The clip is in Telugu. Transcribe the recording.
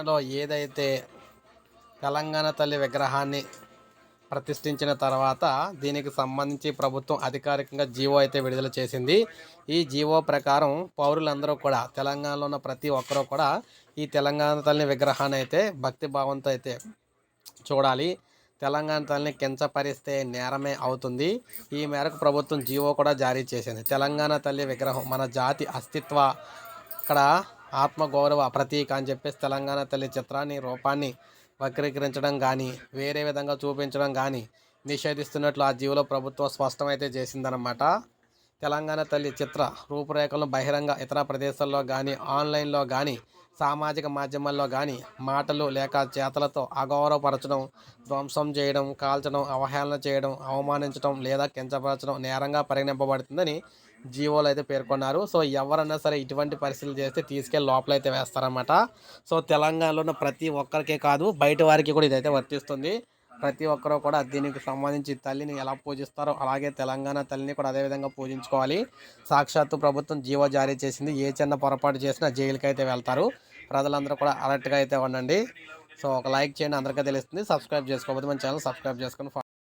తెలంగాణలో ఏదైతే తెలంగాణ తల్లి విగ్రహాన్ని ప్రతిష్ఠించిన తర్వాత దీనికి సంబంధించి ప్రభుత్వం అధికారికంగా జీవో అయితే విడుదల చేసింది. ఈ జీవో ప్రకారం పౌరులందరూ కూడా తెలంగాణలో ఉన్న ప్రతి ఒక్కరూ కూడా ఈ తెలంగాణ తల్లి విగ్రహాన్ని అయితే భక్తి భావంతో అయితే చూడాలి. తెలంగాణ తల్లిని కించపరిస్తే నేరమే అవుతుంది. ఈ మేరకు ప్రభుత్వం జీవో కూడా జారీ చేసింది. తెలంగాణ తల్లి విగ్రహం మన జాతి అస్తిత్వ అక్కడ ఆత్మగౌరవ ప్రతీక అని చెప్పేసి తెలంగాణ తల్లి చిత్రాన్ని రూపాన్ని వక్రీకరించడం కానీ వేరే విధంగా చూపించడం కానీ నిషేధిస్తున్నట్లు ఆ జీవులో ప్రభుత్వం స్పష్టమైతే చేసిందనమాట తెలంగాణ తల్లి చిత్ర రూపురేఖలను బహిరంగ ఇతర ప్రదేశాల్లో కానీ ఆన్లైన్లో కానీ సామాజిక మాధ్యమాల్లో కానీ మాటలు లేక చేతలతో అగౌరవపరచడం ధ్వంసం చేయడం కాల్చడం అవహేళన చేయడం అవమానించడం లేదా కించపరచడం నేరంగా పరిగణింపబడుతుందని జీవోలు అయితే పేర్కొన్నారు. సో ఎవరన్నా సరే ఇటువంటి పరిస్థితులు చేస్తే తీసుకెళ్ళి లోపల అయితే వేస్తారన్నమాట. సో తెలంగాణలో ఉన్న ప్రతి ఒక్కరికే కాదు బయట వారికి కూడా ఇదైతే వర్తిస్తుంది. ప్రతి ఒక్కరూ కూడా దీనికి సంబంధించి తల్లిని ఎలా పూజిస్తారో అలాగే తెలంగాణ తల్లిని కూడా అదేవిధంగా పూజించుకోవాలి. సాక్షాత్తు ప్రభుత్వం జీవో జారీ చేసింది. ఏ చిన్న పొరపాటు చేసినా జైలుకైతే వెళ్తారు. ప్రజలందరూ కూడా అలర్ట్గా అయితే ఉండండి. సో ఒక లైక్ చేయండి. అందరికీ తెలుస్తుంది. సబ్స్క్రైబ్ చేసుకోకపోతే మన ఛానల్ సబ్స్క్రైబ్ చేసుకొని